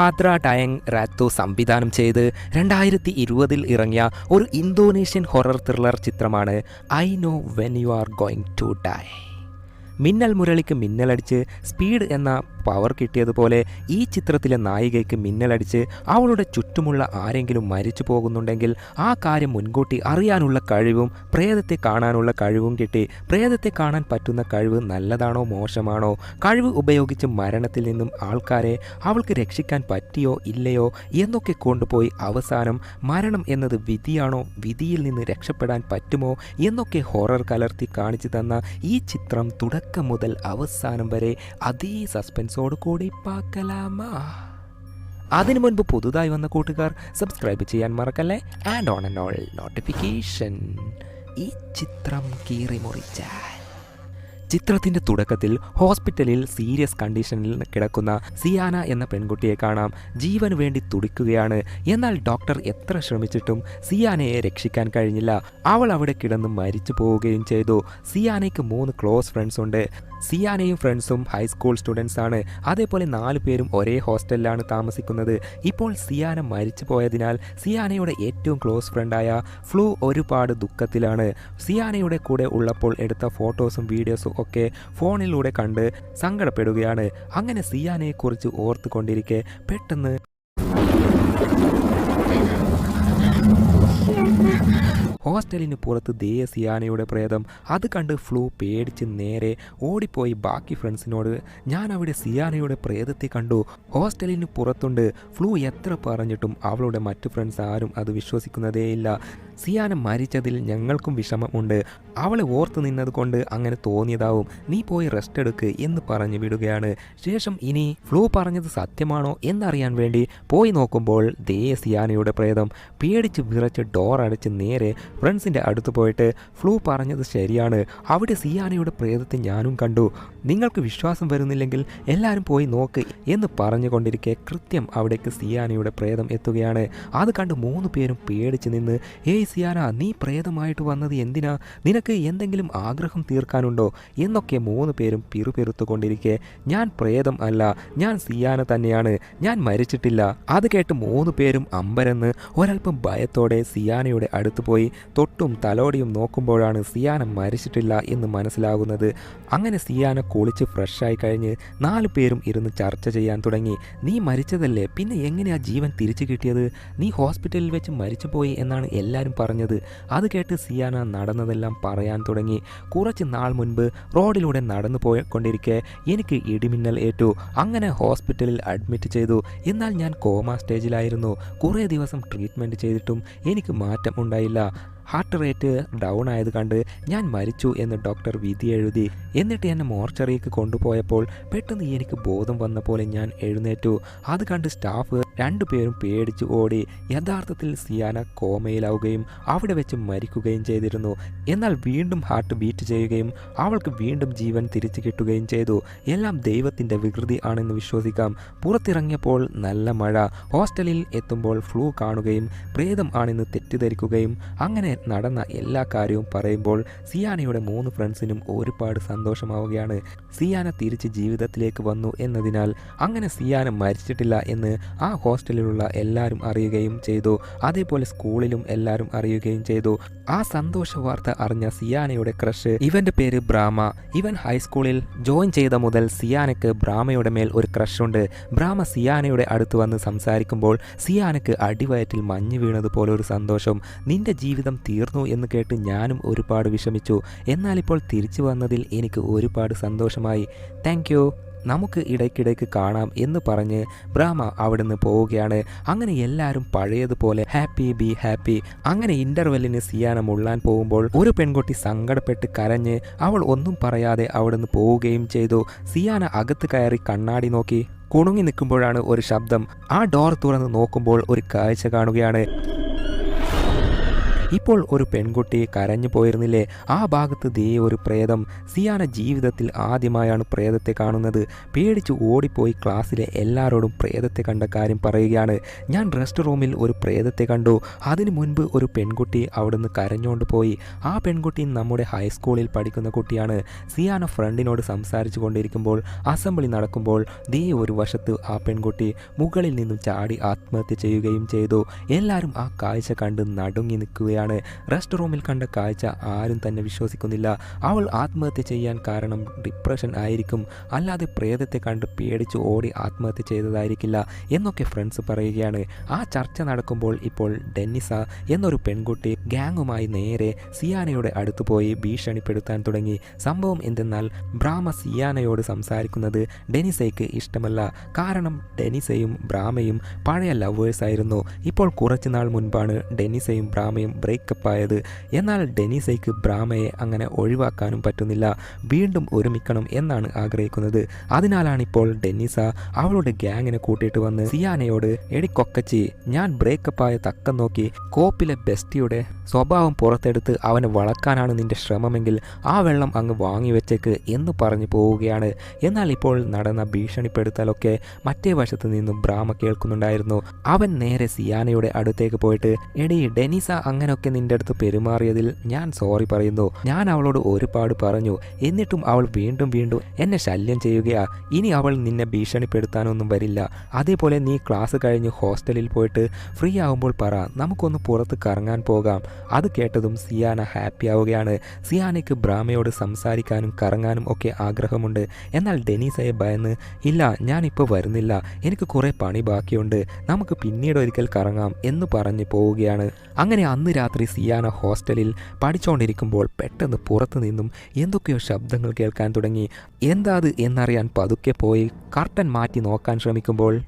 മഹാദ്ര ഡയങ് റാത്തോ സംവിധാനം ചെയ്ത് രണ്ടായിരത്തി ഇരുപതിൽ ഇറങ്ങിയ ഒരു ഇന്തോനേഷ്യൻ ഹൊറർ ത്രില്ലർ ചിത്രമാണ് I know when you are going to die. Minnal മുരളിക്ക് മിന്നലടിച്ച് speed എന്ന പവർ കിട്ടിയതുപോലെ ഈ ചിത്രത്തിലെ നായികയ്ക്ക് മിന്നലടിച്ച് അവളുടെ ചുറ്റുമുള്ള ആരെങ്കിലും മരിച്ചു പോകുന്നുണ്ടെങ്കിൽ ആ കാര്യം മുൻകൂട്ടി അറിയാനുള്ള കഴിവും പ്രേതത്തെ കാണാനുള്ള കഴിവും കിട്ടി. പ്രേതത്തെ കാണാൻ പറ്റുന്ന കഴിവ് നല്ലതാണോ മോശമാണോ? കഴിവ് ഉപയോഗിച്ച് മരണത്തിൽ നിന്നും ആൾക്കാരെ അവൾക്ക് രക്ഷിക്കാൻ പറ്റിയോ ഇല്ലയോ എന്നൊക്കെ കൊണ്ടുപോയി അവസാനം മരണം എന്നത് വിധിയാണോ വിധിയിൽ നിന്ന് രക്ഷപ്പെടാൻ പറ്റുമോ എന്നൊക്കെ ഹൊറർ കലർത്തി കാണിച്ചു തന്ന ഈ ചിത്രം തുടക്കം മുതൽ അവസാനം വരെ അതേ സസ്പെൻസോട് കൂടി പാക്കലാമാ. അതിനു മുൻപ് പുതുതായി വന്ന കൂട്ടുകാർ സബ്സ്ക്രൈബ് ചെയ്യാൻ മറക്കല്ലേ? And on and all notification ഈ ചിത്രം കീറി മുറിച്ചാൽ. ചിത്രത്തിന്റെ തുടക്കത്തിൽ ഹോസ്പിറ്റലിൽ സീരിയസ് കണ്ടീഷനിൽ കിടക്കുന്ന സിയാന എന്ന പെൺകുട്ടിയെ കാണാം. ജീവന് വേണ്ടി തുടിക്കുകയാണ്. എന്നാൽ ഡോക്ടർ എത്ര ശ്രമിച്ചിട്ടും സിയാനയെ രക്ഷിക്കാൻ കഴിഞ്ഞില്ല. അവൾ അവിടെ കിടന്ന് മരിച്ചു പോവുകയും ചെയ്തു. സിയാനയ്ക്ക് മൂന്ന് ക്ലോസ് ഫ്രണ്ട്സ് ഉണ്ട്. സിയാനയും ഫ്രണ്ട്സും ഹൈസ്കൂൾ സ്റ്റുഡൻസ് ആണ്. അതേപോലെ നാല് പേരും ഒരേ ഹോസ്റ്റലിലാണ് താമസിക്കുന്നത്. ഇപ്പോൾ സിയാന മരിച്ചു പോയതിനാൽ സിയാനയുടെ ഏറ്റവും ക്ലോസ് ഫ്രണ്ടായ ഫ്ലൂ ഒരുപാട് ദുഃഖത്തിലാണ്. സിയാനയുടെ കൂടെ ഉള്ളപ്പോൾ എടുത്ത ഫോട്ടോസും വീഡിയോസും ഒക്കെ ഫോണിലൂടെ കണ്ട് സങ്കടപ്പെടുകയാണ്. അങ്ങനെ സിയാനയെക്കുറിച്ച് ഓർത്തുകൊണ്ടിരിക്കെ പെട്ടെന്ന് ഹോസ്റ്റലിന് പുറത്ത് ദേ സിയാനയുടെ പ്രേതം. അത് കണ്ട് ഫ്ലൂ പേടിച്ച് നേരെ ഓടിപ്പോയി ബാക്കി ഫ്രണ്ട്സിനോട്. ഞാൻ അവിടെ സിയാനയുടെ പ്രേതത്തെ കണ്ടു. ഹോസ്റ്റലിന് പുറത്തുണ്ട്. ഫ്ലൂ എത്ര പറഞ്ഞിട്ടും അവളുടെ മറ്റു ഫ്രണ്ട്സ് ആരും അത് വിശ്വസിക്കുന്നതേയില്ല. സിയാന മരിച്ചതിൽ ഞങ്ങൾക്കും വിഷമമുണ്ട്. അവളെ ഓർത്ത് നിന്നത് കൊണ്ട് അങ്ങനെ തോന്നിയതാവും. നീ പോയി റെസ്റ്റ് എടുക്ക് എന്ന് പറഞ്ഞു വിടുകയാണ്. ശേഷം ഇനി ഫ്ലൂ പറഞ്ഞത് സത്യമാണോ എന്നറിയാൻ വേണ്ടി പോയി നോക്കുമ്പോൾ ദേ സിയാനയുടെ പ്രേതം. പേടിച്ച് വിറച്ച് ഡോർ അടച്ച് നേരെ ഫ്രണ്ട്സിന്റെ അടുത്ത് പോയിട്ട് ഫ്ലൂ പറഞ്ഞത് ശരിയാണ്. അവിടെ സിയാനയുടെ പ്രേതത്തെ ഞാനും കണ്ടു. നിങ്ങൾക്ക് വിശ്വാസം വരുന്നില്ലെങ്കിൽ എല്ലാവരും പോയി നോക്ക് എന്ന് പറഞ്ഞുകൊണ്ടിരിക്കെ കൃത്യം അവിടേക്ക് സിയാനയുടെ പ്രേതം എത്തുകയാണ്. അത് കണ്ട് മൂന്ന് പേരും പേടിച്ച് നിന്ന് ഏയ് സിയാന നീ പ്രേതമായിട്ട് വന്നത് എന്തിനാ? നിനക്ക് എന്തെങ്കിലും ആഗ്രഹം തീർക്കാനുണ്ടോ? എന്നൊക്കെ മൂന്ന് പേരും പിറുപിറുത്തുകൊണ്ടിരിക്കെ. ഞാൻ പ്രേതം അല്ല ഞാൻ സിയാന തന്നെയാണ് ഞാൻ മരിച്ചിട്ടില്ല. അത് കേട്ട് മൂന്ന് പേരും അമ്പരന്ന് ഒരൽപ്പം ഭയത്തോടെ സിയാനയുടെ അടുത്ത് പോയി. തൊട്ടും തലോടിയും നോക്കുമ്പോഴാണ് സിയാന മരിച്ചിട്ടില്ല എന്ന് മനസ്സിലാകുന്നത്. അങ്ങനെ സിയാന കുളിച്ച് ഫ്രഷായി കഴിഞ്ഞ് നാല് പേരും ഇരുന്ന് ചർച്ച ചെയ്യാൻ തുടങ്ങി. നീ മരിച്ചതല്ലേ? പിന്നെ എങ്ങനെയാ ജീവൻ തിരിച്ചു കിട്ടിയത്? നീ ഹോസ്പിറ്റലിൽ വെച്ച് മരിച്ചുപോയി എന്നാണ് എല്ലാവരും പറഞ്ഞത്. അത് കേട്ട് സിയാന നടന്നതെല്ലാം പറയാൻ തുടങ്ങി. കുറച്ച് നാൾ മുൻപ് റോഡിലൂടെ നടന്നു പോയിക്കൊണ്ടിരിക്കെ എനിക്ക് ഇടിമിന്നൽ ഏറ്റു. അങ്ങനെ ഹോസ്പിറ്റലിൽ അഡ്മിറ്റ് ചെയ്തു. എന്നാൽ ഞാൻ കോമ സ്റ്റേജിലായിരുന്നു. കുറേ ദിവസം ട്രീറ്റ്മെന്റ് ചെയ്തിട്ടും എനിക്ക് മാറ്റം ഉണ്ടായില്ല. ഹാർട്ട് റേറ്റ് ഡൗൺ ആയത് കണ്ട് ഞാൻ മരിച്ചു എന്ന് ഡോക്ടർ വിധി എഴുതി. എന്നിട്ട് എന്നെ മോർച്ചറിക്ക് കൊണ്ടുപോയപ്പോൾ പെട്ടെന്ന് എനിക്ക് ബോധം വന്ന പോലെ ഞാൻ എഴുന്നേറ്റു. അത് കണ്ട് സ്റ്റാഫ് രണ്ടുപേരും പേടിച്ചു ഓടി. യഥാർത്ഥത്തിൽ സിയാന കോമയിലാവുകയും അവിടെ വെച്ച് മരിക്കുകയും ചെയ്തിരുന്നു. എന്നാൽ വീണ്ടും ഹാർട്ട് ബീറ്റ് ചെയ്യുകയും അവൾക്ക് വീണ്ടും ജീവൻ തിരിച്ചു കിട്ടുകയും ചെയ്തു. എല്ലാം ദൈവത്തിന്റെ വികൃതി ആണെന്ന് വിശ്വസിക്കാം. പുറത്തിറങ്ങിയപ്പോൾ നല്ല മഴ. ഹോസ്റ്റലിൽ എത്തുമ്പോൾ ഫ്ലൂ കാണുകയും പ്രേതം ആണെന്ന് തെറ്റിദ്ധരിക്കുകയും അങ്ങനെ നടന്ന എല്ലാ കാര്യവും പറയുമ്പോൾ സിയാനയുടെ മൂന്ന് ഫ്രണ്ട്സിനും ഒരുപാട് സന്തോഷമാവുകയാണ്. സിയാന തിരിച്ച് ജീവിതത്തിലേക്ക് വന്നു എന്നതിനാൽ അങ്ങനെ സിയാന മരിച്ചിട്ടില്ല എന്ന് ആ ഹോസ്റ്റലിലുള്ള എല്ലാവരും അറിയുകയും ചെയ്തു. അതേപോലെ സ്കൂളിലും എല്ലാവരും അറിയുകയും ചെയ്തു. ആ സന്തോഷ വാർത്ത അറിഞ്ഞ സിയാനയുടെ ക്രഷ് ഇവന്റെ പേര് ബ്രാമ. ഇവൻ ഹൈസ്കൂളിൽ ജോയിൻ ചെയ്ത മുതൽ സിയാനക്ക് ബ്രാമയുടെ മേൽ ഒരു ക്രഷുണ്ട് ബ്രാമ സിയാനയുടെ അടുത്ത് വന്ന് സംസാരിക്കുമ്പോൾ സിയാനക്ക് അടിവയറ്റിൽ മഞ്ഞ് വീണതുപോലെ ഒരു സന്തോഷം. നിന്റെ ജീവിതം തീർന്നു എന്ന് കേട്ട് ഞാനും ഒരുപാട് വിഷമിച്ചു. എന്നാൽ ഇപ്പോൾ തിരിച്ചു വന്നതിൽ എനിക്ക് ഒരുപാട് സന്തോഷമായി. താങ്ക് നമുക്ക് ഇടയ്ക്കിടയ്ക്ക് കാണാം എന്ന് പറഞ്ഞ് ബ്രാഹ്മ അവിടുന്ന് പോവുകയാണ്. അങ്ങനെ എല്ലാവരും പഴയതുപോലെ ഹാപ്പി ബി ഹാപ്പി അങ്ങനെ ഇന്റർവെല്ലിന് സിയാന മുള്ളാൻ പോകുമ്പോൾ ഒരു പെൺകുട്ടി സങ്കടപ്പെട്ട് കരഞ്ഞ് അവൾ ഒന്നും പറയാതെ അവിടുന്ന് പോവുകയും ചെയ്തു. സിയാന അകത്ത് കയറി കണ്ണാടി നോക്കി കുണുങ്ങി നിൽക്കുമ്പോഴാണ് ഒരു ശബ്ദം. ആ ഡോർ തുറന്ന് നോക്കുമ്പോൾ ഒരു കാഴ്ച കാണുകയാണ്. ഇപ്പോൾ ഒരു പെൺകുട്ടി കരഞ്ഞു പോയിരുന്നില്ലേ? ആ ഭാഗത്ത് ദേ ഒരു പ്രേതം. സിയാന ജീവിതത്തിൽ ആദ്യമായാണ് പ്രേതത്തെ കാണുന്നത്. പേടിച്ച് ഓടിപ്പോയി ക്ലാസ്സിലെ എല്ലാവരോടും പ്രേതത്തെ കണ്ട കാര്യം പറയുകയാണ്. ഞാൻ റെസ്റ്റ് റൂമിൽ ഒരു പ്രേതത്തെ കണ്ടു. അതിനു മുൻപ് ഒരു പെൺകുട്ടി അവിടുന്ന് കരഞ്ഞുകൊണ്ട് പോയി. ആ പെൺകുട്ടി നമ്മുടെ ഹൈസ്കൂളിൽ പഠിക്കുന്ന കുട്ടിയാണ്. സിയാന ഫ്രണ്ടിനോട് സംസാരിച്ചു കൊണ്ടിരിക്കുമ്പോൾ അസംബ്ലി നടക്കുമ്പോൾ ദേ ഒരു വശത്ത് ആ പെൺകുട്ടി മുകളിൽ നിന്നും ചാടി ആത്മഹത്യ ചെയ്യുകയും ചെയ്തു. എല്ലാവരും ആ കാഴ്ച കണ്ട് നടുങ്ങി നിൽക്കുകയാണ്. റെസ്റ്റ് റൂമിൽ കണ്ട കാഴ്ച ആരും തന്നെ വിശ്വസിക്കുന്നില്ല. അവൾ ആത്മഹത്യ ചെയ്യാൻ കാരണം ഡിപ്രഷൻ ആയിരിക്കും. അല്ലാതെ പ്രേതത്തെ കണ്ട് പേടിച്ച് ഓടി ആത്മഹത്യ ചെയ്തതായിരിക്കില്ല എന്നൊക്കെ ഫ്രണ്ട്സ് പറയുകയാണ്. ആ ചർച്ച നടക്കുമ്പോൾ ഇപ്പോൾ ഡെന്നിസ എന്നൊരു പെൺകുട്ടി ഗ്യാങ്ങുമായി നേരെ സിയാനയുടെ അടുത്ത് പോയി ഭീഷണിപ്പെടുത്താൻ തുടങ്ങി. സംഭവം എന്തെന്നാൽ ബ്രാമ സിയാനയോട് സംസാരിക്കുന്നത് ഡെനിസയ്ക്ക് ഇഷ്ടമല്ല. കാരണം ഡെനിസയും ബ്രാമയും പഴയ ലവേഴ്സ് ആയിരുന്നു. ഇപ്പോൾ കുറച്ചുനാൾ മുൻപാണ് ഡെനിസയും ബ്രാമയും ബ്രേക്കപ്പ് ആയത് എന്നാൽ ഡെനിസയ്ക്ക് ബ്രാമയെ അങ്ങനെ ഒഴിവാക്കാനും പറ്റുന്നില്ല. വീണ്ടും ഒരുമിക്കണം എന്നാണ് ആഗ്രഹിക്കുന്നത്. അതിനാലാണ് ഇപ്പോൾ ഡെന്നിസ അവളുടെ ഗ്യാങ്ങിനെ കൂട്ടിയിട്ട് വന്ന് സിയാനയോട് എടിക്കൊക്കച്ചി ഞാൻ ബ്രേക്കപ്പ് ആയ തക്കം നോക്കി കോപ്പിലെ ബെസ്റ്റിയുടെ സ്വഭാവം പുറത്തെടുത്ത് അവനെ വളക്കാനാണ് നിന്റെ ശ്രമമെങ്കിൽ ആ വെള്ളം അങ്ങ് വാങ്ങി വെച്ചേക്ക് എന്ന് പറഞ്ഞു പോവുകയാണ്. എന്നാൽ ഇപ്പോൾ നടന്ന ഭീഷണിപ്പെടുത്തലൊക്കെ മറ്റേ വശത്ത് നിന്നും ബ്രാമ കേൾക്കുന്നുണ്ടായിരുന്നു. അവൻ നേരെ സിയാനയുടെ അടുത്തേക്ക് പോയിട്ട് എടി ഡെനിസ അങ്ങനെയൊക്കെ നിന്റെ അടുത്ത് പെരുമാറിയതിൽ ഞാൻ സോറി പറയുന്നു. ഞാൻ അവളോട് ഒരുപാട് പറഞ്ഞു. എന്നിട്ടും അവൾ വീണ്ടും വീണ്ടും എന്നെ ശല്യം ചെയ്യുകയാ. ഇനി അവൾ നിന്നെ ഭീഷണിപ്പെടുത്താനൊന്നും വരില്ല. അതേപോലെ നീ ക്ലാസ് കഴിഞ്ഞ് ഹോസ്റ്റലിൽ പോയിട്ട് ഫ്രീ ആവുമ്പോൾ പറ നമുക്കൊന്ന് പുറത്ത് കറങ്ങാൻ പോകാം. അത് കേട്ടതും സിയാന ഹാപ്പി ആവുകയാണ്. സിയാനയ്ക്ക് ബ്രാമയോട് സംസാരിക്കാനും കറങ്ങാനും ഒക്കെ ആഗ്രഹമുണ്ട്. എന്നാൽ ഡെനീസയെ ഭയന്ന് ഇല്ല ഞാനിപ്പോൾ വരുന്നില്ല. എനിക്ക് കുറേ പണി ബാക്കിയുണ്ട്. നമുക്ക് പിന്നീട് ഒരിക്കൽ കറങ്ങാം എന്ന് പറഞ്ഞ് പോവുകയാണ്. അങ്ങനെ അന്ന് രാത്രി സിയാന ഹോസ്റ്റലിൽ പഠിച്ചുകൊണ്ടിരിക്കുമ്പോൾ പെട്ടെന്ന് പുറത്തു നിന്നും എന്തൊക്കെയോ ശബ്ദങ്ങൾ കേൾക്കാൻ തുടങ്ങി. എന്താ അത് എന്നറിയാൻ പതുക്കെ പോയി. കർട്ടൻ മാറ്റി നോക്കാൻ ശ്രമിക്കുമ്പോൾ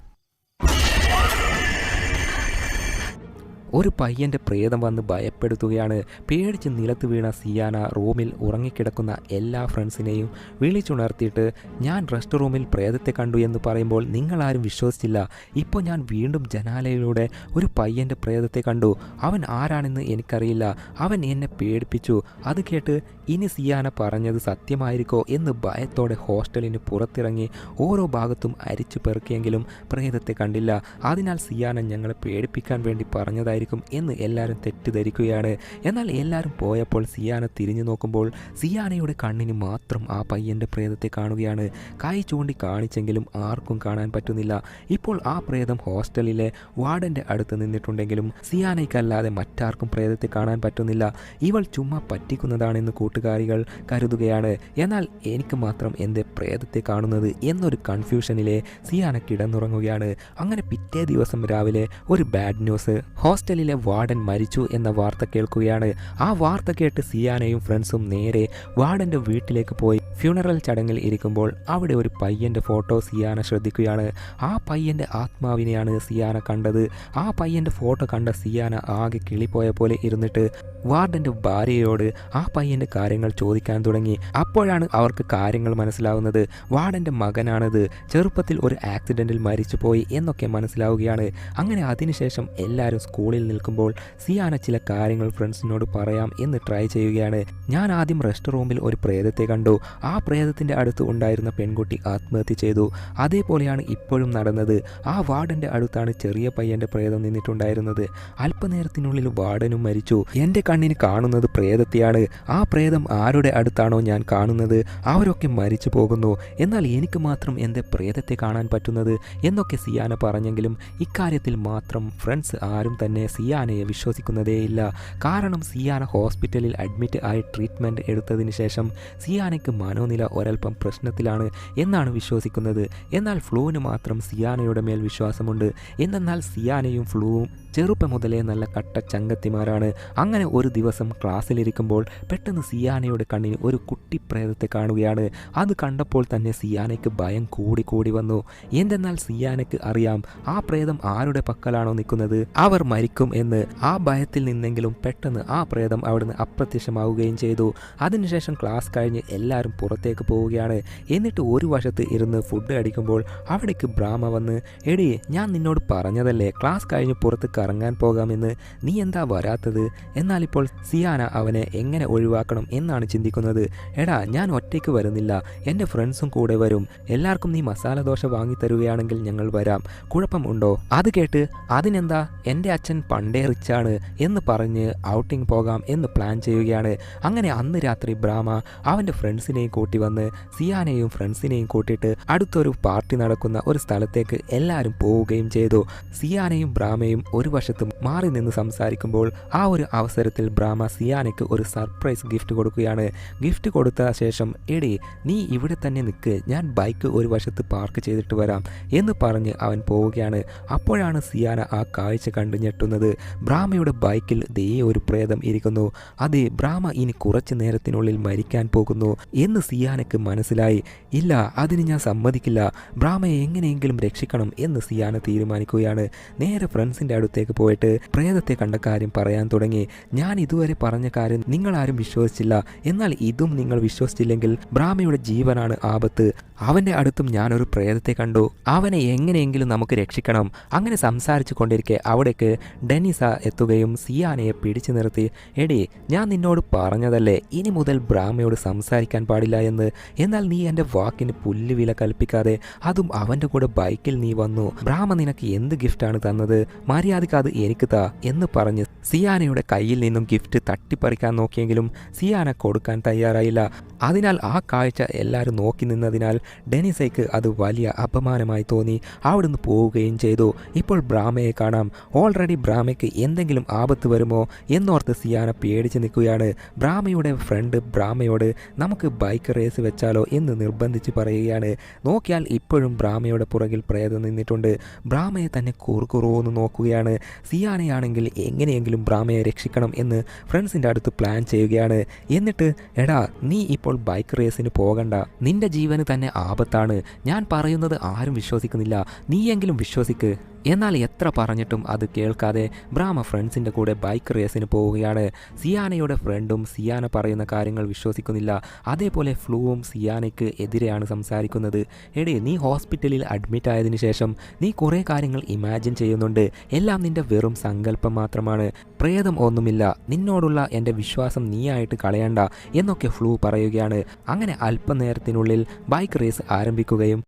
ഒരു പയ്യന്റെ പ്രേതം വന്ന് ഭയപ്പെടുത്തുകയാണ്. പേടിച്ച് നിലത്ത് വീണ സിയാന റൂമിൽ ഉറങ്ങിക്കിടക്കുന്ന എല്ലാ ഫ്രണ്ട്സിനെയും വിളിച്ചുണർത്തിയിട്ട് ഞാൻ റെസ്റ്റ് റൂമിൽ പ്രേതത്തെ കണ്ടു എന്ന് പറയുമ്പോൾ നിങ്ങളാരും വിശ്വസിച്ചില്ല. ഇപ്പോൾ ഞാൻ വീണ്ടും ജനാലയിലൂടെ ഒരു പയ്യന്റെ പ്രേതത്തെ കണ്ടു. അവൻ ആരാണെന്ന് എനിക്കറിയില്ല. അവൻ എന്നെ പേടിപ്പിച്ചു. അത് കേട്ട് ഇനി സിയാന പറഞ്ഞത് സത്യമായിരിക്കോ എന്ന് ഭയത്തോടെ ഹോസ്റ്റലിന് പുറത്തിറങ്ങി ഓരോ ഭാഗത്തും അരിച്ചു പെറുക്കിയെങ്കിലും പ്രേതത്തെ കണ്ടില്ല. അതിനാൽ സിയാന ഞങ്ങളെ പേടിപ്പിക്കാൻ വേണ്ടി പറഞ്ഞതായിരിക്കും എന്ന് എല്ലാവരും തെറ്റിദ്ധരിക്കുകയാണ്. എന്നാൽ എല്ലാവരും പോയപ്പോൾ സിയാന തിരിഞ്ഞു നോക്കുമ്പോൾ സിയാനയുടെ കണ്ണിന് മാത്രം ആ പയ്യന്റെ പ്രേതത്തെ കാണുകയാണ്. കൈ ചൂണ്ടി കാണിച്ചെങ്കിലും ആർക്കും കാണാൻ പറ്റുന്നില്ല. ഇപ്പോൾ ആ പ്രേതം ഹോസ്റ്റലിലെ വാർഡന്റെ അടുത്ത് നിന്നിട്ടുണ്ടെങ്കിലും സിയാനയ്ക്കല്ലാതെ മറ്റാർക്കും പ്രേതത്തെ കാണാൻ പറ്റുന്നില്ല. ഇവൾ ചുമ്മാ പറ്റിക്കുന്നതാണെന്ന് കൂട്ടുകാരികൾ കരുതുകയാണ്. എന്നാൽ എനിക്ക് മാത്രം എന്റെ പ്രേതത്തെ കാണുന്നത് എന്നൊരു കൺഫ്യൂഷനിലെ സിയാന കിടന്നുറങ്ങുകയാണ്. അങ്ങനെ പിറ്റേ ദിവസം രാവിലെ ഒരു ബാഡ് ന്യൂസ് ഹോസ്റ്റലിലെ വാർഡൻ മരിച്ചു എന്ന വാർത്ത കേൾക്കുകയാണ്. ആ വാർത്ത കേട്ട് സിയാനയും ഫ്രണ്ട്സും നേരെ വാർഡന്റെ വീട്ടിലേക്ക് പോയി. ഫ്യൂണറൽ ചടങ്ങിൽ ഇരിക്കുമ്പോൾ അവിടെ ഒരു പയ്യന്റെ ഫോട്ടോ സിയാന ശ്രദ്ധിക്കുകയാണ്. ആ പയ്യന്റെ ആത്മാവിനെയാണ് സിയാന കണ്ടത്. ആ പയ്യന്റെ ഫോട്ടോ കണ്ട സിയാന ആകെ കിളിപ്പോയ പോലെ ഇരുന്നിട്ട് വാർഡന്റെ ഭാര്യയോട് ആ പയ്യന്റെ കാര്യങ്ങൾ ചോദിക്കാൻ തുടങ്ങി. അപ്പോഴാണ് അവർക്ക് കാര്യങ്ങൾ മനസ്സിലാവുന്നത്. വാർഡന്റെ മകനാണത്. ചെറുപ്പത്തിൽ ഒരു ആക്സിഡന്റിൽ മരിച്ചുപോയി എന്നൊക്കെ മനസ്സിലാവുകയാണ്. അങ്ങനെ അതിനുശേഷം എല്ലാവരും സ്കൂളിൽ നിൽക്കുമ്പോൾ സിയാന ചില കാര്യങ്ങൾ ഫ്രണ്ട്സിനോട് പറയാം എന്ന് ട്രൈ ചെയ്യുകയാണ്. ഞാൻ ആദ്യം റെസ്റ്റ് റൂമിൽ ഒരു പ്രേതത്തെ കണ്ടു. ആ പ്രേതത്തിന്റെ അടുത്ത് ഉണ്ടായിരുന്ന പെൺകുട്ടി ആത്മഹത്യ ചെയ്തു. അതേപോലെയാണ് ഇപ്പോഴും നടന്നത്. ആ വാർഡന്റെ അടുത്താണ് ചെറിയ പയ്യന്റെ പ്രേതം നിന്നിട്ടുണ്ടായിരുന്നത്. അല്പനേരത്തിനുള്ളിൽ വാർഡനും മരിച്ചു. എന്റെ കണ്ണിന് കാണുന്നത് പ്രേതത്തെയാണ്. ആ പ്രേതം ആരുടെ അടുത്താണോ ഞാൻ കാണുന്നത് അവരൊക്കെ മരിച്ചു പോകുന്നു. എന്നാൽ എനിക്ക് മാത്രം എന്റെ പ്രേതത്തെ കാണാൻ പറ്റുന്നത് എന്നൊക്കെ സിയാന പറഞ്ഞെങ്കിലും ഇക്കാര്യത്തിൽ മാത്രം ഫ്രണ്ട്സ് ആരും തന്നെ സിയാനയെ വിശ്വസിക്കുന്നതേയില്ല കാരണം സിയാന ഹോസ്പിറ്റലിൽ അഡ്മിറ്റ് ആയി ട്രീറ്റ്മെന്റ് എടുത്തതിന് ശേഷം സിയാനയ്ക്ക് മനോനില ഒരൽപ്പം പ്രശ്നത്തിലാണ് എന്നാണ് വിശ്വസിക്കുന്നത്. എന്നാൽ ഫ്ലൂവിന് മാത്രം സിയാനയുടെ മേൽ വിശ്വാസമുണ്ട്. എന്നാൽ സിയാനയും ഫ്ലൂവും ചെറുപ്പം മുതലേ നല്ല കട്ട ചങ്കത്തിമാരാണ് അങ്ങനെ ഒരു ദിവസം ക്ലാസ്സിലിരിക്കുമ്പോൾ പെട്ടെന്ന് സിയാനയുടെ കണ്ണിന് ഒരു കുട്ടി പ്രേതത്തെ കാണുകയാണ്. അത് കണ്ടപ്പോൾ തന്നെ സിയാനയ്ക്ക് ഭയം കൂടി കൂടി വന്നു. എന്തെന്നാൽ സിയാനയ്ക്ക് അറിയാം ആ പ്രേതം ആരുടെ പക്കലാണോ നിൽക്കുന്നത്? അവർ മരിക്കും എന്ന്. ആ ഭയത്തിൽ നിന്നെങ്കിലും പെട്ടെന്ന് ആ പ്രേതം അവിടുന്ന് അപ്രത്യക്ഷമാവുകയും ചെയ്തു. അതിനുശേഷം ക്ലാസ് കഴിഞ്ഞ് എല്ലാവരും പുറത്തേക്ക് പോവുകയാണ്. എന്നിട്ട് ഒരു വശത്ത് ഇരുന്ന് ഫുഡ് അടിക്കുമ്പോൾ അവിടേക്ക് ബ്രാഹ്മ വന്ന് എടി ഞാൻ നിന്നോട് പറഞ്ഞതല്ലേ ക്ലാസ് കഴിഞ്ഞ് പുറത്ത് കറങ്ങാൻ പോകാമെന്ന് നീ എന്താ വരാത്തത്? എന്നാലിപ്പോൾ സിയാന അവനെ എങ്ങനെ ഒഴിവാക്കണം എന്നാണ് ചിന്തിക്കുന്നത്. എടാ ഞാൻ ഒറ്റയ്ക്ക് വരുന്നില്ല. എന്റെ ഫ്രണ്ട്സും കൂടെ വരും. എല്ലാവർക്കും നീ മസാല ദോശ വാങ്ങി തരുകയാണെങ്കിൽ ഞങ്ങൾ വരാം. കുഴപ്പം ഉണ്ടോ? അത് കേട്ട് അതിനെന്താ? എന്റെ അച്ഛൻ പണ്ടേ റിച്ചാണ് എന്ന് പറഞ്ഞ് ഔട്ടിംഗ് പോകാം എന്ന് പ്ലാൻ ചെയ്യുകയാണ്. അങ്ങനെ അന്ന് രാത്രി ബ്രാമ അവന്റെ ഫ്രണ്ട്സിനെയും കൂട്ടി വന്ന് സിയാനെയും ഫ്രണ്ട്സിനെയും കൂട്ടിയിട്ട് അടുത്തൊരു പാർട്ടി നടക്കുന്ന ഒരു സ്ഥലത്തേക്ക് എല്ലാവരും പോവുകയും ചെയ്തു. സിയാനയും ബ്രാമയും ഒരു വശത്ത് മാറി നിന്ന് സംസാരിക്കുമ്പോൾ ആ ഒരു അവസരത്തിൽ ബ്രാമ സിയാനയ്ക്ക് ഒരു സർപ്രൈസ് ഗിഫ്റ്റ് കൊടുക്കുകയാണ്. ഗിഫ്റ്റ് കൊടുത്ത ശേഷം എടി നീ ഇവിടെ തന്നെ നിൽക്ക് ഞാൻ ബൈക്ക് ഒരു വശത്ത് പാർക്ക് ചെയ്തിട്ട് വരാം എന്ന് പറഞ്ഞ് അവൻ പോവുകയാണ്. അപ്പോഴാണ് സിയാന ആ കാഴ്ച കണ്ടു ഞെട്ടുന്നത്. ബ്രാമയുടെ ബൈക്കിൽ ദേ ഒരു പ്രേതം ഇരിക്കുന്നു. അതെ ബ്രാമ ഇനി കുറച്ച് നേരത്തിനുള്ളിൽ മരിക്കാൻ പോകുന്നു എന്ന് സിയാനയ്ക്ക് മനസ്സിലായി. ഇല്ല അതിന് ഞാൻ സമ്മതിക്കില്ല. ബ്രാമയെ എങ്ങനെയെങ്കിലും രക്ഷിക്കണം എന്ന് സിയാന തീരുമാനിക്കുകയാണ്. നേരെ ഫ്രണ്ട്സിന്റെ അടുത്തേക്ക് പോയിട്ട് പ്രേതത്തെ കണ്ട കാര്യം പറയാൻ തുടങ്ങി. ഞാൻ ഇതുവരെ പറഞ്ഞ കാര്യം നിങ്ങൾ ആരും വിശ്വസിച്ചില്ല. എന്നാൽ ഇതും നിങ്ങൾ വിശ്വസിച്ചില്ലെങ്കിൽ ബ്രാമയുടെ ജീവനാണ് ആപത്ത്. അവന്റെ അടുത്തും ഞാനൊരു പ്രേതത്തെ കണ്ടു. അവനെ എങ്ങനെയെങ്കിലും നമുക്ക് രക്ഷിക്കണം. അങ്ങനെ സംസാരിച്ചു കൊണ്ടിരിക്കെ അവിടേക്ക് ഡെനിസ എത്തുകയും സിയാനയെ പിടിച്ചു നിർത്തി. എടി ഞാൻ നിന്നോട് പറഞ്ഞതല്ലേ ഇനി മുതൽ ബ്രാഹ്മയോട് സംസാരിക്കാൻ പാടില്ല എന്ന്. എന്നാൽ നീ എന്റെ വാക്കിന് പുല്ലുവില കൽപ്പിക്കാതെ അതും അവന്റെ കൂടെ ബൈക്കിൽ നീ വന്നു. ബ്രാഹ്മ നിനക്ക് എന്ത് ഗിഫ്റ്റാണ് തന്നത്? മര്യാദയ്ക്ക് അത് എനിക്ക് താ എന്ന് പറഞ്ഞ് സിയാനയുടെ കയ്യിൽ നിന്നും ഗിഫ്റ്റ് തട്ടിപ്പറിക്കാൻ നോക്കിയെങ്കിലും സിയാന കൊടുക്കാൻ തയ്യാറായില്ല. അതിനാൽ ആ കാഴ്ച എല്ലാവരും നോക്കി നിന്നതിനാൽ ഡെനിസയ്ക്ക് അത് വലിയ അപമാനമായി തോന്നി. അവിടുന്ന് പോവുകയും ചെയ്തു. ഇപ്പോൾ ബ്രാഹ്മയെ കാണാം. ഓൾറെഡി ബ്രാഹ്മയ്ക്ക് എന്തെങ്കിലും ആപത്ത് വരുമോ എന്നോർത്ത് സിയാന പേടിച്ച് നിൽക്കുകയാണ്. ബ്രാഹ്മയുടെ ഫ്രണ്ട് ബ്രാഹ്മയോട് നമുക്ക് ബൈക്ക് റേസ് വെച്ചാലോ എന്ന് നിർബന്ധിച്ച് പറയുകയാണ്. നോക്കിയാൽ ഇപ്പോഴും ബ്രാഹ്മയുടെ പുറകിൽ പ്രേതം നിന്നിട്ടുണ്ട്. ബ്രാഹ്മയെ തന്നെ കുറുകുറുവെന്ന് നോക്കുകയാണ്. സിയാനയാണെങ്കിൽ എങ്ങനെയെങ്കിലും ബ്രാമയെ രക്ഷിക്കണം എന്ന് ഫ്രണ്ട്സിന്റെ അടുത്ത് പ്ലാൻ ചെയ്യുകയാണ്. എന്നിട്ട് എടാ നീ ഇപ്പോൾ ബൈക്ക് റേസിന് പോകണ്ട. നിന്റെ ജീവന് തന്നെ ആപത്താണ്. ഞാൻ പറയുന്നത് ആരും വിശ്വസിക്കുന്നില്ല. നീയെങ്കിലും വിശ്വസിക്ക്. എന്നാൽ എത്ര പറഞ്ഞിട്ടും അത് കേൾക്കാതെ ബ്രാഹ്മ ഫ്രണ്ട്സിന്റെ കൂടെ ബൈക്ക് റേസിന് പോവുകയാണ്. സിയാനയുടെ ഫ്രണ്ടും സിയാന പറയുന്ന കാര്യങ്ങൾ വിശ്വസിക്കുന്നില്ല. അതേപോലെ ഫ്ലൂവും സിയാനയ്ക്ക് എതിരെയാണ് സംസാരിക്കുന്നത്. എടേ നീ ഹോസ്പിറ്റലിൽ അഡ്മിറ്റ് ആയതിനു ശേഷം നീ കുറേ കാര്യങ്ങൾ ഇമാജിൻ ചെയ്യുന്നുണ്ട്. എല്ലാം നിന്റെ വെറും സങ്കല്പം മാത്രമാണ്. പ്രേതം ഒന്നുമില്ല. നിന്നോടുള്ള എന്റെ വിശ്വാസം നീയായിട്ട് കളയണ്ട എന്നൊക്കെ ഫ്ലൂ പറയുകയാണ്. അങ്ങനെ അല്പനേരത്തിനുള്ളിൽ ബൈക്ക് റേസ് ആരംഭിക്കുകയും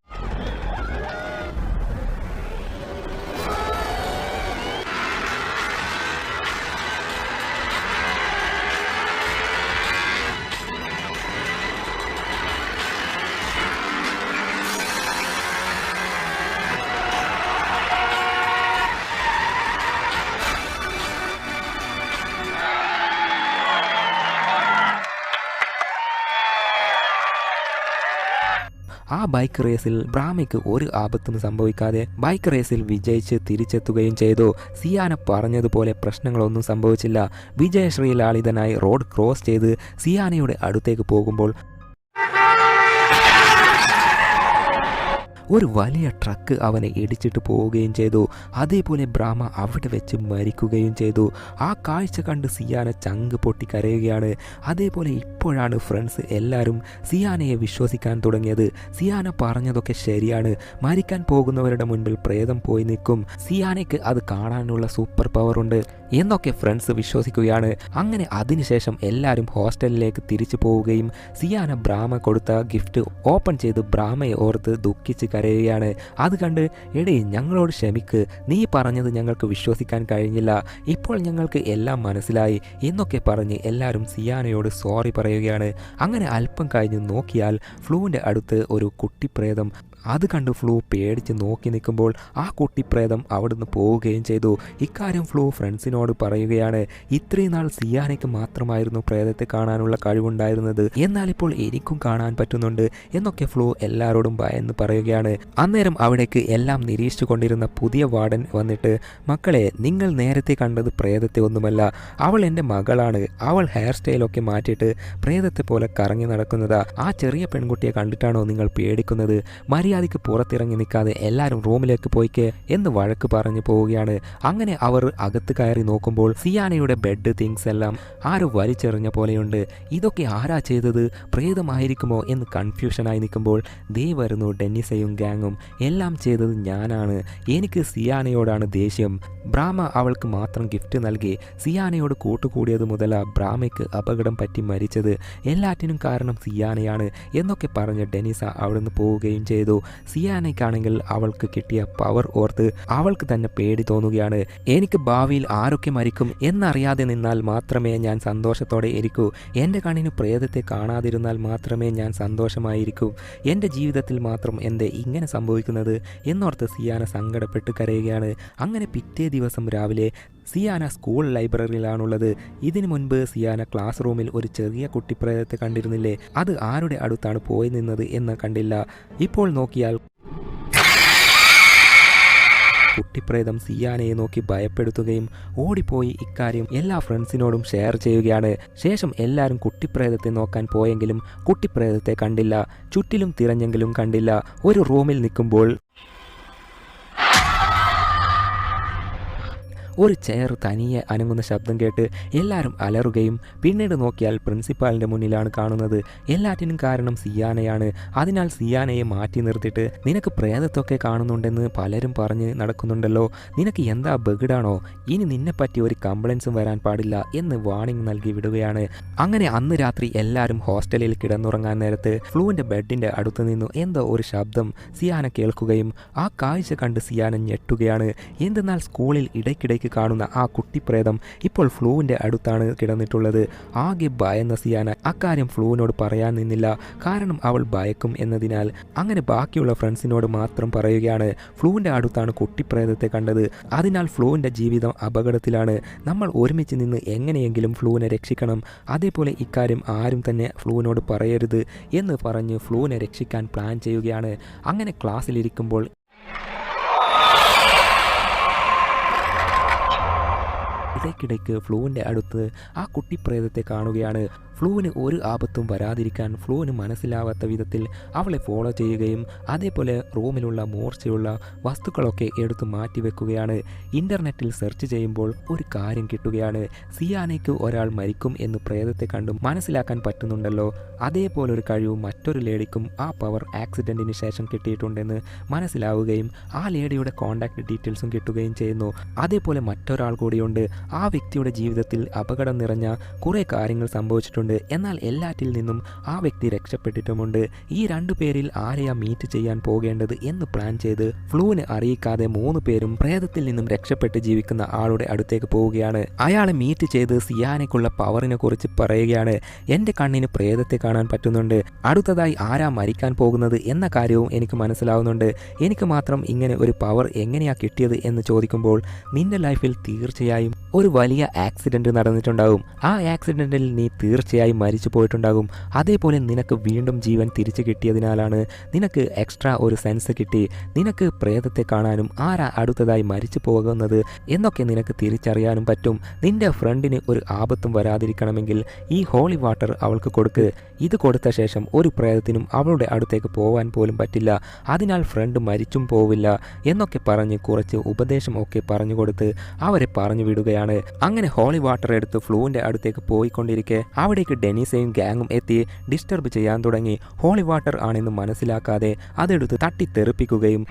ആ ബൈക്ക് റേസിൽ ബ്രാമിക്ക് ഒരു ആപത്തും സംഭവിക്കാതെ ബൈക്ക് റേസിൽ വിജയിച്ച് തിരിച്ചെത്തുകയും ചെയ്തു. സിയാന പറഞ്ഞതുപോലെ പ്രശ്നങ്ങളൊന്നും സംഭവിച്ചില്ല. വിജയശ്രീ ലാളിതനായി റോഡ് ക്രോസ് ചെയ്ത് സിയാനയുടെ അടുത്തേക്ക് പോകുമ്പോൾ ഒരു വലിയ ട്രക്ക് അവനെ ഇടിച്ചിട്ട് പോവുകയും ചെയ്തു. അതേപോലെ ബ്രാഹ്മ അവിടെ വെച്ച് മരിക്കുകയും ചെയ്തു. ആ കാഴ്ച കണ്ട് സിയാന ചങ്ക് പൊട്ടി കരയുകയാണ്. അതേപോലെ ഇപ്പോഴാണ് ഫ്രണ്ട്സ് എല്ലാവരും സിയാനയെ വിശ്വസിക്കാൻ തുടങ്ങിയത്. സിയാന പറഞ്ഞതൊക്കെ ശരിയാണ്. മരിക്കാൻ പോകുന്നവരുടെ മുൻപിൽ പ്രേതം പോയി നിൽക്കും. സിയാനയ്ക്ക് അത് കാണാനുള്ള സൂപ്പർ പവർ ഉണ്ട്. എന്നൊക്കെ ഫ്രണ്ട്സ് വിശ്വസിക്കുകയാണ്. അങ്ങനെ അതിനുശേഷം എല്ലാവരും ഹോസ്റ്റലിലേക്ക് തിരിച്ചു പോവുകയും സിയാന ബ്രാഹ്മ കൊടുത്ത ഗിഫ്റ്റ് ഓപ്പൺ ചെയ്ത് ബ്രാഹ്മയെ ഓർത്ത് ദുഃഖിച്ച് കരയുകയാണ്. അത് കണ്ട് എടേ ഞങ്ങളോട് ക്ഷമിക്ക്. നീ പറഞ്ഞത് ഞങ്ങൾക്ക് വിശ്വസിക്കാൻ കഴിഞ്ഞില്ല. ഇപ്പോൾ ഞങ്ങൾക്ക് എല്ലാം മനസ്സിലായി എന്നൊക്കെ പറഞ്ഞ് എല്ലാവരും സിയാനയോട് സോറി പറയുകയാണ്. അങ്ങനെ അല്പം കഴിഞ്ഞ് നോക്കിയാൽ ഫ്ലൂവിന്റെ അടുത്ത് ഒരു കുട്ടിപ്രേതം അത് കണ്ട് ഫ്ലൂ പേടിച്ച് നോക്കി നിൽക്കുമ്പോൾ ആ കുട്ടിപ്രേതം അവിടുന്ന് പോവുകയും ചെയ്തു. ഇക്കാര്യം ഫ്ലൂ ഫ്രണ്ട്സിനോട് പറയുകയാണ് ഇത്രയും നാൾ സിയാനയ്ക്ക് മാത്രമായിരുന്നു പ്രേതത്തെ കാണാനുള്ള കഴിവുണ്ടായിരുന്നത്. എന്നാൽ ഇപ്പോൾ എനിക്കും കാണാൻ പറ്റുന്നുണ്ട് എന്നൊക്കെ ഫ്ലൂ എല്ലാവരോടും ഭയന്ന് പറയുകയാണ്. അന്നേരം അവിടേക്ക് എല്ലാം നിരീക്ഷിച്ചു കൊണ്ടിരുന്ന പുതിയ വാർഡൻ വന്നിട്ട് മക്കളെ നിങ്ങൾ നേരത്തെ കണ്ടത് പ്രേതത്തെ ഒന്നുമല്ല. അവൾ എന്റെ മകളാണ്. അവൾ ഹെയർ സ്റ്റൈലൊക്കെ മാറ്റിയിട്ട് പ്രേതത്തെ പോലെ കറങ്ങി നടക്കുന്നതാ. ആ ചെറിയ പെൺകുട്ടിയെ കണ്ടിട്ടാണോ നിങ്ങൾ പേടിക്കുന്നത്? മര്യാദ മര്യാദയ്ക്ക് പുറത്തിറങ്ങി നിൽക്കാതെ എല്ലാവരും റൂമിലേക്ക് പോയിക്ക് എന്ന് വഴക്ക് പറഞ്ഞു പോവുകയാണ്. അങ്ങനെ അവർ അകത്ത് കയറി നോക്കുമ്പോൾ സിയാനയുടെ ബെഡ് തിങ്സ് എല്ലാം ആരോ വലിച്ചെറിഞ്ഞ പോലെയുണ്ട്. ഇതൊക്കെ ആരാ ചെയ്തത്? പ്രേതമായിരിക്കുമോ എന്ന് കൺഫ്യൂഷനായി നിൽക്കുമ്പോൾ ദേ വരുന്നു ഡെന്നിസയും ഗാങ്ങും. എല്ലാം ചെയ്തത് ഞാനാണ്. എനിക്ക് സിയാനയോടാണ് ദേഷ്യം. ബ്രാഹ്മ അവൾക്ക് മാത്രം ഗിഫ്റ്റ് നൽകി. സിയാനയോട് കൂട്ടുകൂടിയത് മുതല ബ്രാഹ്മയ്ക്ക് അപകടം പറ്റി മരിച്ചത്. എല്ലാറ്റിനും കാരണം സിയാനയാണ് എന്നൊക്കെ പറഞ്ഞ് ഡെനിസ അവിടുന്ന് പോവുകയും ചെയ്തു. സിയാനയ്ക്കാണെങ്കിൽ അവൾക്ക് കിട്ടിയ പവർ ഓർത്ത് അവൾക്ക് തന്നെ പേടി തോന്നുകയാണ്. എനിക്ക് ഭാവിയിൽ ആരൊക്കെ മരിക്കും എന്നറിയാതെ നിന്നാൽ മാത്രമേ ഞാൻ സന്തോഷത്തോടെ ഇരിക്കൂ. എന്റെ കണ്ണിന് പ്രേതത്തെ കാണാതിരുന്നാൽ മാത്രമേ ഞാൻ സന്തോഷമായിരിക്കൂ. എന്റെ ജീവിതത്തിൽ മാത്രം എന്തേ ഇങ്ങനെ സംഭവിക്കുന്നത് എന്നോർത്ത് സിയാന സങ്കടപ്പെട്ട് കരയുകയാണ്. അങ്ങനെ പിറ്റേ ദിവസം രാവിലെ സിയാന സ്കൂൾ ലൈബ്രറിയിലാണുള്ളത്. ഇതിനു മുൻപ് സിയാന ക്ലാസ് റൂമിൽ ഒരു ചെറിയ കുട്ടിപ്രേതത്തെ കണ്ടിരുന്നില്ലേ? അത് ആരുടെ അടുത്താണ് പോയി നിന്നത് എന്ന് കണ്ടില്ല. ഇപ്പോൾ നോക്കിയാൽ കുട്ടിപ്രേതം സിയാനയെ നോക്കി ഭയപ്പെടുത്തുകയും ഓടിപ്പോയി ഇക്കാര്യം എല്ലാ ഫ്രണ്ട്സിനോടും ഷെയർ ചെയ്യുകയാണ്. ശേഷം എല്ലാവരും കുട്ടിപ്രേതത്തെ നോക്കാൻ പോയെങ്കിലും കുട്ടിപ്രേതത്തെ കണ്ടില്ല. ചുറ്റിലും തിരഞ്ഞെങ്കിലും കണ്ടില്ല. ഒരു റൂമിൽ നിൽക്കുമ്പോൾ ഒരു ചെയർ തനിയെ അനങ്ങുന്ന ശബ്ദം കേട്ട് എല്ലാവരും അലറുകയും പിന്നീട് നോക്കിയാൽ പ്രിൻസിപ്പാളിന്റെ മുന്നിലാണ് കാണുന്നത്. എല്ലാറ്റിനും കാരണം സിയാനയാണ്. അതിനാൽ സിയാനയെ മാറ്റി നിർത്തിയിട്ട് നിനക്ക് പ്രേതത്തൊക്കെ കാണുന്നുണ്ടെന്ന് പലരും പറഞ്ഞ് നടക്കുന്നുണ്ടല്ലോ. നിനക്ക് എന്താ ബഗിടാണോ? ഇനി നിന്നെപ്പറ്റി ഒരു കംപ്ലൈൻസും വരാൻ പാടില്ല എന്ന് വാണിംഗ് നൽകി വിടുകയാണ്. അങ്ങനെ അന്ന് രാത്രി എല്ലാവരും ഹോസ്റ്റലിൽ കിടന്നുറങ്ങാൻ നേരത്ത് ഫ്ലൂവിന്റെ ബെഡിന്റെ അടുത്ത് നിന്നു എന്തോ ഒരു ശബ്ദം സിയാന കേൾക്കുകയും ആ കാഴ്ച കണ്ട് സിയാന ഞെട്ടുകയാണ്. എന്തെന്നാൽ സ്കൂളിൽ ഇടയ്ക്കിടയ്ക്ക് കാണുന്ന ആ കുട്ടിപ്രേതം ഇപ്പോൾ ഫ്ലൂവിന്റെ അടുത്താണ് കിടന്നിട്ടുള്ളത്. ആകെ ഭയന്ന സിയാന. അക്കാര്യം ഫ്ലൂവിനോട് പറയാൻ നിന്നില്ല. കാരണം അവൾ ഭയക്കും എന്നതിനാൽ അങ്ങനെ ബാക്കിയുള്ള ഫ്രണ്ട്സിനോട് മാത്രം പറയുകയാണ്. ഫ്ലൂവിന്റെ അടുത്താണ് കുട്ടിപ്രേതത്തെ കണ്ടത്. അതിനാൽ ഫ്ലൂവിന്റെ ജീവിതം അപകടത്തിലാണ്. നമ്മൾ ഒരുമിച്ച് നിന്ന് എങ്ങനെയെങ്കിലും ഫ്ലൂവിനെ രക്ഷിക്കണം. അതേപോലെ ഇക്കാര്യം ആരും തന്നെ ഫ്ലൂവിനോട് പറയരുത് എന്ന് പറഞ്ഞ് ഫ്ലൂവിനെ രക്ഷിക്കാൻ പ്ലാൻ ചെയ്യുകയാണ്. അങ്ങനെ ക്ലാസ്സിലിരിക്കുമ്പോൾ ഇടയ്ക്കിടയ്ക്ക് ഫ്ലൂവിന്റെ അടുത്ത് ആ കുട്ടിപ്രേതത്തെ കാണുകയാണ്. ഫ്ലൂവിന് ഒരു ആപത്തും വരാതിരിക്കാൻ ഫ്ലൂവിന് മനസ്സിലാവാത്ത വിധത്തിൽ അവളെ ഫോളോ ചെയ്യുകയും അതേപോലെ റൂമിലുള്ള മൂർച്ചയുള്ള വസ്തുക്കളൊക്കെ എടുത്തു മാറ്റിവെക്കുകയാണ് ഇന്റർനെറ്റിൽ സെർച്ച് ചെയ്യുമ്പോൾ ഒരു കാര്യം കിട്ടുകയാണ്. സിയാനയ്ക്ക് ഒരാൾ മരിക്കും എന്ന് പ്രേതത്തെ കണ്ടും മനസ്സിലാക്കാൻ പറ്റുന്നുണ്ടല്ലോ. അതേപോലെ ഒരു കഴിവ് മറ്റൊരു ലേഡിക്കും ആ പവർ ആക്സിഡന്റിന് ശേഷം കിട്ടിയിട്ടുണ്ടെന്ന് മനസ്സിലാവുകയും ആ ലേഡിയുടെ കോൺടാക്ട് ഡീറ്റെയിൽസും കിട്ടുകയും ചെയ്യുന്നു. അതേപോലെ മറ്റൊരാൾ കൂടിയുണ്ട്. ആ വ്യക്തിയുടെ ജീവിതത്തിൽ അപകടം നിറഞ്ഞ കുറേ കാര്യങ്ങൾ സംഭവിച്ചിട്ടുണ്ട്. എന്നാൽ എല്ലാറ്റിൽ നിന്നും ആ വ്യക്തി രക്ഷപ്പെട്ടിട്ടുമുണ്ട്. ഈ രണ്ടു പേരിൽ ആരെയാ മീറ്റ് ചെയ്യാൻ പോകേണ്ടത് എന്ന് പ്ലാൻ ചെയ്ത് ഫ്ലൂവിന് അറിയിക്കാതെ മൂന്ന് പേരും പ്രേതത്തിൽ നിന്നും രക്ഷപ്പെട്ട് ജീവിക്കുന്ന ആളുടെ അടുത്തേക്ക് പോവുകയാണ്. അയാളെ മീറ്റ് ചെയ്ത് സിയാനയ്ക്കുള്ള പവറിനെ കുറിച്ച് പറയുകയാണ്. എന്റെ കണ്ണിന് പ്രേതത്തെ കാണാൻ പറ്റുന്നുണ്ട്. അടുത്തതായി ആരാ മരിക്കാൻ പോകുന്നത് എന്ന കാര്യവും എനിക്ക് മനസ്സിലാവുന്നുണ്ട്. എനിക്ക് മാത്രം ഇങ്ങനെ ഒരു പവർ എങ്ങനെയാ കിട്ടിയത് എന്ന് ചോദിക്കുമ്പോൾ നിന്റെ ലൈഫിൽ തീർച്ചയായും ഒരു വലിയ ആക്സിഡന്റ് നടന്നിട്ടുണ്ടാവും. ആ ആക്സിഡന്റിൽ നീ തീർച്ചയായും മരിച്ചു പോയിട്ടുണ്ടാകും. അതേപോലെ നിനക്ക് വീണ്ടും ജീവൻ തിരിച്ചു കിട്ടിയതിനാലാണ് നിനക്ക് എക്സ്ട്രാ ഒരു സെൻസ് കിട്ടി. നിനക്ക് പ്രേതത്തെ കാണാനും ആരാ അടുത്തതായി മരിച്ചു പോകുന്നത് എന്നൊക്കെ നിനക്ക് തിരിച്ചറിയാനും പറ്റും. നിന്റെ ഫ്രണ്ടിന് ഒരു ആപത്തും വരാതിരിക്കണമെങ്കിൽ ഈ ഹോളി വാട്ടർ അവൾക്ക് കൊടുക്ക്. ഇത് കൊടുത്ത ശേഷം ഒരു പ്രേതത്തിനും അവളുടെ അടുത്തേക്ക് പോവാൻ പോലും പറ്റില്ല. അതിനാൽ ഫ്രണ്ട് മരിച്ചും പോവില്ല എന്നൊക്കെ പറഞ്ഞ് കുറച്ച് ഉപദേശം ഒക്കെ പറഞ്ഞു കൊടുത്ത് അവരെ പറഞ്ഞു വിടുകയാണ്. അങ്ങനെ ഹോളി വാട്ടർ എടുത്ത് ഫ്ലൂവിന്റെ അടുത്തേക്ക് പോയിക്കൊണ്ടിരിക്കെ. അവിടേക്ക് ഡെനീസയും ഗാങ്ങും എത്തി ഡിസ്റ്റർബ് ചെയ്യാൻ തുടങ്ങി. ഹോളി വാട്ടർ ആണെന്ന് മനസ്സിലാക്കാതെ അതെടുത്ത് തട്ടിത്തെറിപ്പിക്കുകയും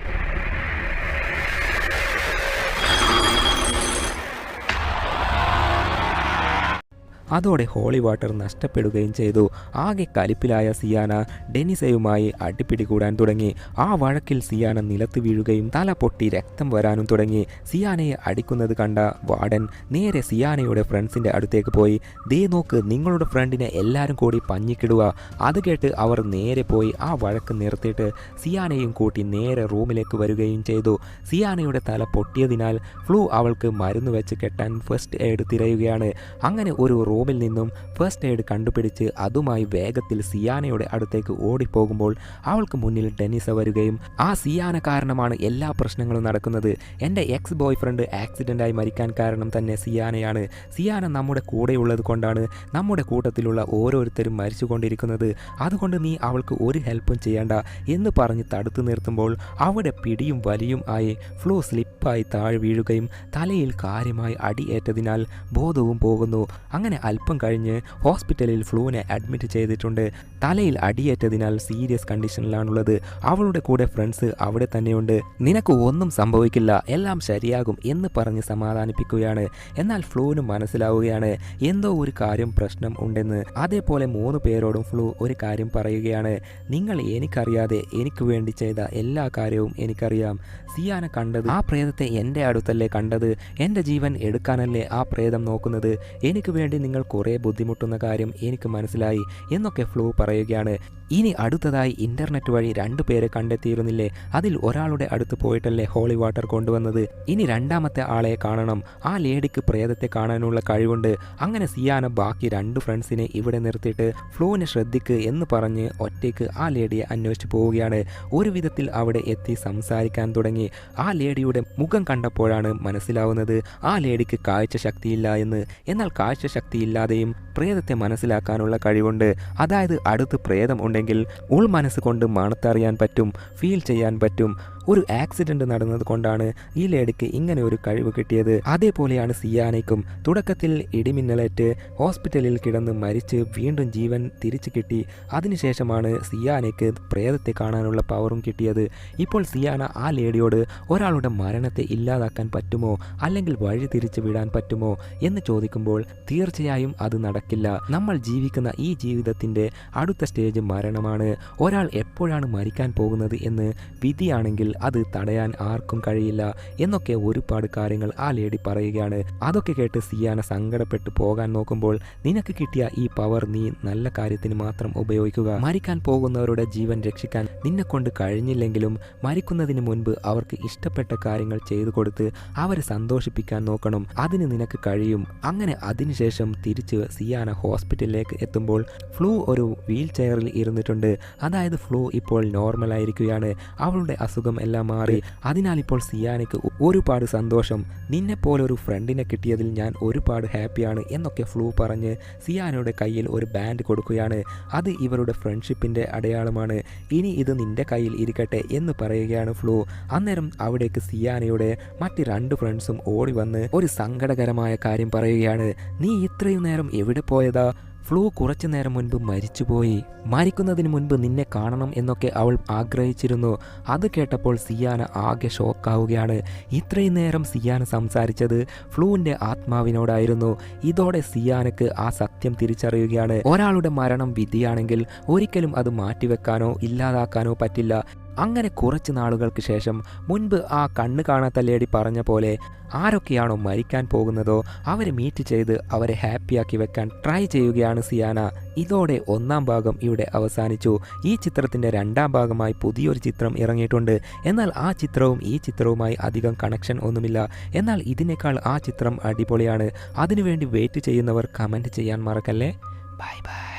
അതോടെ ഹോളി വാട്ടർ നഷ്ടപ്പെടുകയും ചെയ്തു. ആകെ കലിപ്പിലായ സിയാന ഡെനിസയുമായി അടിപ്പിടി കൂടാൻ തുടങ്ങി. ആ വഴക്കിൽ സിയാന നിലത്ത് വീഴുകയും തല പൊട്ടി രക്തം വരാനും തുടങ്ങി. സിയാനയെ അടിക്കുന്നത് കണ്ട വാർഡൻ നേരെ സിയാനയുടെ ഫ്രണ്ട്സിന്റെ അടുത്തേക്ക് പോയി. ദേ നോക്ക് നിങ്ങളുടെ ഫ്രണ്ടിനെ എല്ലാവരും കൂടി പഞ്ഞിക്കിടുക. അത് കേട്ട് അവർ നേരെ പോയി ആ വഴക്ക് നിർത്തിയിട്ട് സിയാനയും കൂട്ടി നേരെ റൂമിലേക്ക് വരികയും ചെയ്തു. സിയാനയുടെ തല പൊട്ടിയതിനാൽ ഫ്ലൂ അവൾക്ക് മരുന്ന് വെച്ച് കെട്ടാൻ ഫസ്റ്റ് എയ്ഡ് തിരയുകയാണ്. അങ്ങനെ ഒരു റൂമിൽ നിന്നും ഫസ്റ്റ് എയ്ഡ് കണ്ടുപിടിച്ച് അതുമായി വേഗത്തിൽ സിയാനയുടെ അടുത്തേക്ക് ഓടിപ്പോകുമ്പോൾ അവൾക്ക് മുന്നിൽ ഡെനിസ വരികയും ആ സിയാന കാരണമാണ് എല്ലാ പ്രശ്നങ്ങളും നടക്കുന്നത്. എന്റെ എക്സ് ബോയ് ഫ്രണ്ട് ആക്സിഡന്റായി മരിക്കാൻ കാരണം തന്നെ സിയാനയാണ്. സിയാന നമ്മുടെ കൂടെയുള്ളത് കൊണ്ടാണ് നമ്മുടെ കൂട്ടത്തിലുള്ള ഓരോരുത്തരും മരിച്ചുകൊണ്ടിരിക്കുന്നത്. അതുകൊണ്ട് നീ അവൾക്ക് ഒരു ഹെൽപ്പും ചെയ്യേണ്ട എന്ന് പറഞ്ഞ് തടുത്തു നിർത്തുമ്പോൾ അവിടെ പിടിയും വലിയും ആയി ഫ്ലോ സ്ലിപ്പായി താഴെ വീഴുകയും തലയിൽ കാര്യമായി അടിയേറ്റതിനാൽ ബോധവും പോകുന്നു. അങ്ങനെ അല്പം കഴിഞ്ഞ് ഹോസ്പിറ്റലിൽ ഫ്ലൂവിനെ അഡ്മിറ്റ് ചെയ്തിട്ടുണ്ട്. തലയിൽ അടിയേറ്റതിനാൽ സീരിയസ് കണ്ടീഷനിലാണുള്ളത്. അവളുടെ കൂടെ ഫ്രണ്ട്സ് അവിടെ തന്നെയുണ്ട്. നിനക്ക് ഒന്നും സംഭവിക്കില്ല. എല്ലാം ശരിയാകും എന്ന് പറഞ്ഞ് സമാധാനിപ്പിക്കുകയാണ്. എന്നാൽ ഫ്ലൂവിന് മനസ്സിലാവുകയാണ്. എന്തോ ഒരു കാര്യം പ്രശ്നം ഉണ്ടെന്ന്. അതേപോലെ മൂന്ന് പേരോടും ഫ്ലൂ ഒരു കാര്യം പറയുകയാണ്. നിങ്ങൾ എനിക്കറിയാതെ എനിക്ക് വേണ്ടി ചെയ്ത എല്ലാ കാര്യവും എനിക്കറിയാം. സിയാന കണ്ടത് ആ പ്രേതത്തെ എന്റെ അടുത്തല്ലേ കണ്ടത്. എന്റെ ജീവൻ എടുക്കാനല്ലേ ആ പ്രേതം നോക്കുന്നത്. എനിക്ക് വേണ്ടി നിങ്ങൾ കുറേ ബുദ്ധിമുട്ടുന്ന കാര്യം എനിക്ക് മനസ്സിലായി എന്നൊക്കെ ഫ്ലൂ പറയുകയാണ്. ഇനി അടുത്തതായി ഇന്റർനെറ്റ് വഴി രണ്ടു പേരെ കണ്ടെത്തിയിരുന്നില്ലേ? അതിൽ ഒരാളുടെ അടുത്ത് പോയിട്ടല്ലേ ഹോളി വാട്ടർ കൊണ്ടുവന്നത്? ഇനി രണ്ടാമത്തെ ആളെ കാണണം. ആ ലേഡിക്ക് പ്രേതത്തെ കാണാനുള്ള കഴിവുണ്ട്. അങ്ങനെ സിയാന ബാക്കി രണ്ട് ഫ്രണ്ട്സിനെ ഇവിടെ നിർത്തിയിട്ട് ഫ്ലൂവിനെ ശ്രദ്ധിക്ക് എന്ന് പറഞ്ഞ് ഒറ്റയ്ക്ക് ആ ലേഡിയെ അന്വേഷിച്ച് പോവുകയാണ്. ഒരു വിധത്തിൽ അവിടെ എത്തി സംസാരിക്കാൻ തുടങ്ങി. ആ ലേഡിയുടെ മുഖം കണ്ടപ്പോഴാണ് മനസ്സിലാവുന്നത് ആ ലേഡിക്ക് കാഴ്ച ശക്തിയില്ല എന്ന്. എന്നാൽ കാഴ്ച ശക്തിയില്ലാതെയും പ്രേതത്തെ മനസ്സിലാക്കാനുള്ള കഴിവുണ്ട്. അതായത് അടുത്ത് പ്രേതം ഉണ്ടെങ്കിൽ ഉൾ കൊണ്ട് മണത്തറിയാൻ പറ്റും ഫീൽ ചെയ്യാൻ പറ്റും. ഒരു ആക്സിഡന്റ് നടന്നത് കൊണ്ടാണ് ഈ ലേഡിക്ക് ഇങ്ങനെ ഒരു കഴിവ് കിട്ടിയത്. അതേപോലെയാണ് സിയാനയ്ക്കും. തുടക്കത്തിൽ ഇടിമിന്നലേറ്റ് ഹോസ്പിറ്റലിൽ കിടന്ന് മരിച്ച് വീണ്ടും ജീവൻ തിരിച്ചു കിട്ടി. അതിനുശേഷമാണ് സിയാനയ്ക്ക് പ്രേതത്തെ കാണാനുള്ള പവറും കിട്ടിയത്. ഇപ്പോൾ സിയാന ആ ലേഡിയോട് ഒരാളുടെ മരണത്തെ ഇല്ലാതാക്കാൻ പറ്റുമോ? അല്ലെങ്കിൽ വഴി തിരിച്ചു വിടാൻ പറ്റുമോ? എന്ന് ചോദിക്കുമ്പോൾ തീർച്ചയായും അത് നടക്കില്ല. നമ്മൾ ജീവിക്കുന്ന ഈ ജീവിതത്തിന്റെ അടുത്ത സ്റ്റേജ് മരണമാണ്. ഒരാൾ എപ്പോഴാണ് മരിക്കാൻ പോകുന്നത് എന്ന് വിധിയാണെങ്കിൽ അത് തടയാൻ ആർക്കും കഴിയില്ല എന്നൊക്കെ ഒരുപാട് കാര്യങ്ങൾ ആ ലേഡി പറയുകയാണ്. അതൊക്കെ കേട്ട് സിയാന സങ്കടപ്പെട്ട് പോകാൻ നോക്കുമ്പോൾ നിനക്ക് കിട്ടിയ ഈ പവർ നീ നല്ല കാര്യത്തിന് മാത്രം ഉപയോഗിക്കുക. മരിക്കാൻ പോകുന്നവരുടെ ജീവൻ രക്ഷിക്കാൻ നിന്നെ കൊണ്ട് കഴിഞ്ഞില്ലെങ്കിലും മരിക്കുന്നതിന് മുൻപ് അവർക്ക് ഇഷ്ടപ്പെട്ട കാര്യങ്ങൾ ചെയ്തു കൊടുത്ത് അവരെ സന്തോഷിപ്പിക്കാൻ നോക്കണം. അതിന് നിനക്ക് കഴിയും. അങ്ങനെ അതിനുശേഷം തിരിച്ച് സിയാന ഹോസ്പിറ്റലിലേക്ക് എത്തുമ്പോൾ ഫ്ലൂ ഒരു വീൽ ചെയറിൽ ഇരുന്നിട്ടുണ്ട്. അതായത് ഫ്ലൂ ഇപ്പോൾ നോർമൽ ആയിരിക്കുകയാണ്. അവളുടെ അസുഖം എല്ലാം മാറി. അതിനാൽ ഇപ്പോൾ സിയാനയ്ക്ക് ഒരുപാട് സന്തോഷം. നിന്നെ പോലെ ഒരു ഫ്രണ്ടിനെ കിട്ടിയതിൽ ഞാൻ ഒരുപാട് ഹാപ്പിയാണ് എന്നൊക്കെ ഫ്ലൂ പറഞ്ഞ് സിയാനയുടെ കയ്യിൽ ഒരു ബാൻഡ് കൊടുക്കുകയാണ്. അത് ഇവരുടെ ഫ്രണ്ട്ഷിപ്പിന്റെ അടയാളമാണ്. ഇനി ഇത് നിന്റെ കയ്യിൽ ഇരിക്കട്ടെ എന്ന് പറയുകയാണ് ഫ്ലൂ. അന്നേരം അവിടേക്ക് സിയാനയുടെ മറ്റ് രണ്ട് ഫ്രണ്ട്സും ഓടി വന്ന് ഒരു സങ്കടകരമായ കാര്യം പറയുകയാണ്. നീ ഇത്രയും നേരം എവിടെ പോയതാ? ഫ്ലൂ കുറച്ചു നേരം മുൻപ് മരിച്ചുപോയി. മരിക്കുന്നതിന് മുൻപ് നിന്നെ കാണണം എന്നൊക്കെ അവൾ ആഗ്രഹിച്ചിരുന്നു. അത് കേട്ടപ്പോൾ സിയാന ആകെ ഷോക്കാവുകയാണ്. ഇത്രയും നേരം സിയാന സംസാരിച്ചത് ഫ്ലൂവിന്റെ ആത്മാവിനോടായിരുന്നു. ഇതോടെ സിയാനക്ക് ആ സത്യം തിരിച്ചറിയുകയാണ്. ഒരാളുടെ മരണം വിധിയാണെങ്കിൽ ഒരിക്കലും അത് മാറ്റിവെക്കാനോ ഇല്ലാതാക്കാനോ പറ്റില്ല. അങ്ങനെ കുറച്ച് നാളുകൾക്ക് ശേഷം മുൻപ് ആ കണ്ണ് കാണാത്ത ലേഡി പറഞ്ഞ പോലെ ആരൊക്കെയാണോ മരിക്കാൻ പോകുന്നതോ അവരെ മീറ്റ് ചെയ്ത് അവരെ ഹാപ്പിയാക്കി വെക്കാൻ ട്രൈ ചെയ്യുകയാണ് സിയാന. ഇതോടെ ഒന്നാം ഭാഗം ഇവിടെ അവസാനിച്ചു. ഈ ചിത്രത്തിന്റെ രണ്ടാം ഭാഗമായി പുതിയൊരു ചിത്രം ഇറങ്ങിയിട്ടുണ്ട്. എന്നാൽ ആ ചിത്രവും ഈ ചിത്രവുമായി അധികം കണക്ഷൻ ഒന്നുമില്ല. എന്നാൽ ഇതിനേക്കാൾ ആ ചിത്രം അടിപൊളിയാണ്. അതിനുവേണ്ടി വെയിറ്റ് ചെയ്യുന്നവർ കമന്റ് ചെയ്യാൻ മറക്കല്ലേ? Bye bye